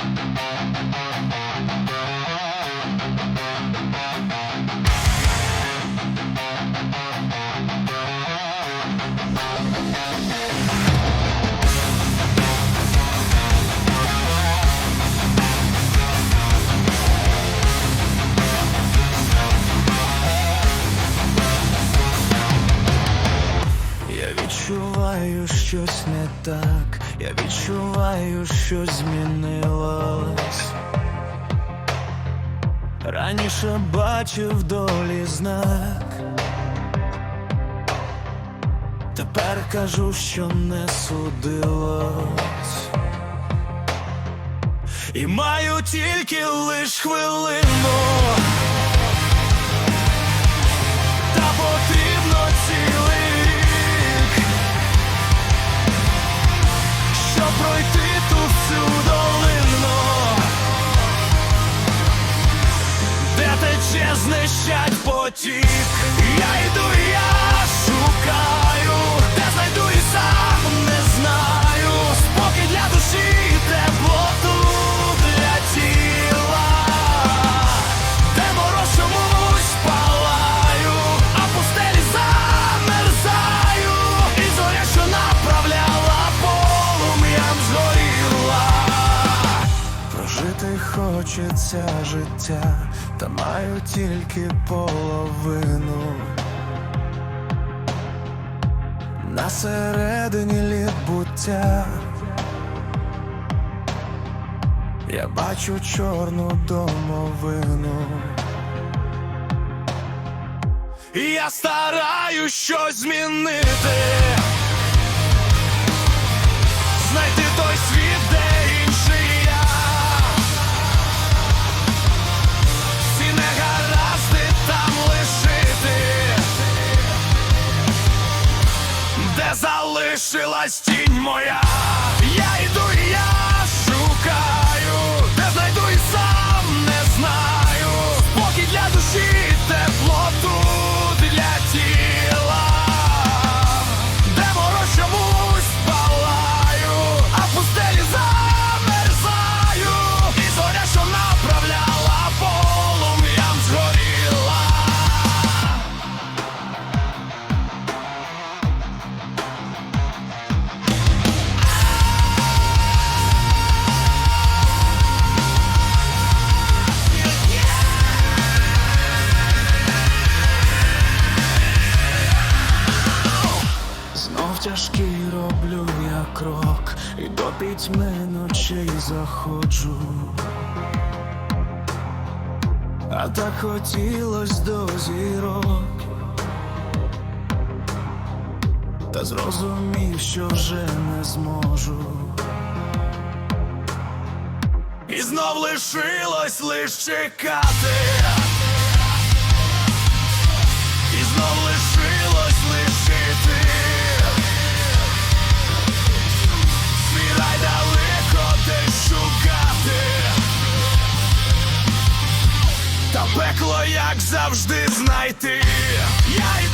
Я щось не так, я відчуваю, щось змінилось. Раніше бачив долі знак. Тепер кажу, що не судилось. І маю тільки лиш хвилину. Знищать потік. Я йду, я шукаю, хочеться життя, та маю тільки половину. На середині літ буття. Я бачу чорну домовину. І я стараюсь щось змінити. Залишилась тінь моя, тяжкий роблю я крок, і до пітьми ночей заходжу. А так хотілось до зірок, та зрозумів, що вже не зможу. І знов лишилось лиш чекати. І знов лишилось лишити як завжди, знайти. Я